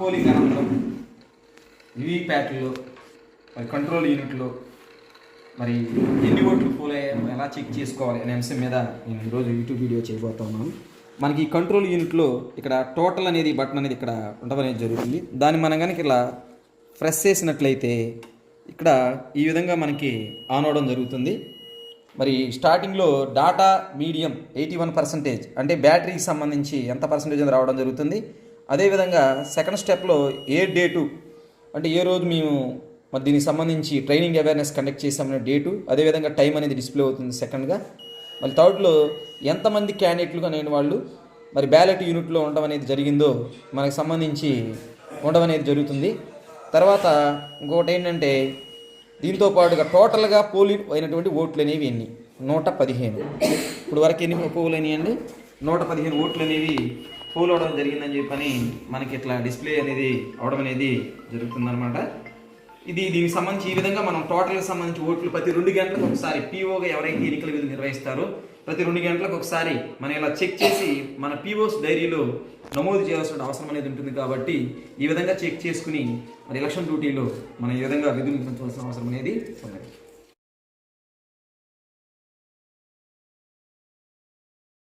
Polling అనంతరం మరి control యూనిట్లో మరి ఎన్ని ఓట్లు పోల్ అయ్యాయో ఎలా చెక్ చేసుకోవాలి అనే అంశం మీద నేను ఈరోజు యూట్యూబ్ వీడియో చేయబోతా ఉన్నాను. మనకి ఈ కంట్రోల్ యూనిట్లో ఇక్కడ టోటల్ అనేది బటన్ అనేది ఇక్కడ ఉండడం అనేది జరుగుతుంది. దాన్ని మనం కనుక ఇలా ప్రెస్ చేసినట్లయితే ఇక్కడ ఈ విధంగా మనకి ఆన్ అవడం జరుగుతుంది. మరి స్టార్టింగ్లో data medium eighty one percentage అంటే బ్యాటరీకి సంబంధించి ఎంత పర్సెంటేజ్ రావడం జరుగుతుంది. అదేవిధంగా సెకండ్ స్టెప్లో ఏ డేటు అంటే ఏ రోజు మేము మరి దీనికి సంబంధించి ట్రైనింగ్ అవేర్నెస్ కండక్ట్ చేసామనే డేటు అదేవిధంగా టైం అనేది డిస్ప్లే అవుతుంది సెకండ్గా. మళ్ళీ థర్డ్లో ఎంతమంది క్యాండిడేట్లు నేను వాళ్ళు మరి బ్యాలెట్ యూనిట్లో ఉండడం అనేది జరిగిందో మనకు సంబంధించి ఉండడం అనేది జరుగుతుంది. తర్వాత ఇంకొకటి ఏంటంటే దీంతో పాటుగా టోటల్గా పోలి అయినటువంటి ఓట్లు అనేవి ఎన్ని? నూట పదిహేను. ఇప్పుడు వరకు ఎన్ని పోలు అయినాయండి? నూట పదిహేను ఓట్లు అనేవి పోల్ అవడం జరిగిందని చెప్పని మనకి ఇట్లా డిస్ప్లే అనేది అవడం అనేది జరుగుతుందన్నమాట. ఇది దీనికి సంబంధించి ఈ విధంగా మనం టోటల్కి సంబంధించి ఓట్లు ప్రతి రెండు గంటలకు ఒకసారి పీఓగా ఎవరైతే ఎన్నికల విధులు నిర్వహిస్తారో ప్రతి రెండు గంటలకు ఒకసారి మనం ఇలా చెక్ చేసి మన పీఓస్ డైరీలో నమోదు చేయాల్సిన అవసరం అనేది ఉంటుంది కాబట్టి ఈ విధంగా చెక్ చేసుకుని మరి ఎలక్షన్ డ్యూటీలో మనం ఈ విధంగా విధులు నిర్వహించవలసిన అవసరం అనేది ఉన్నది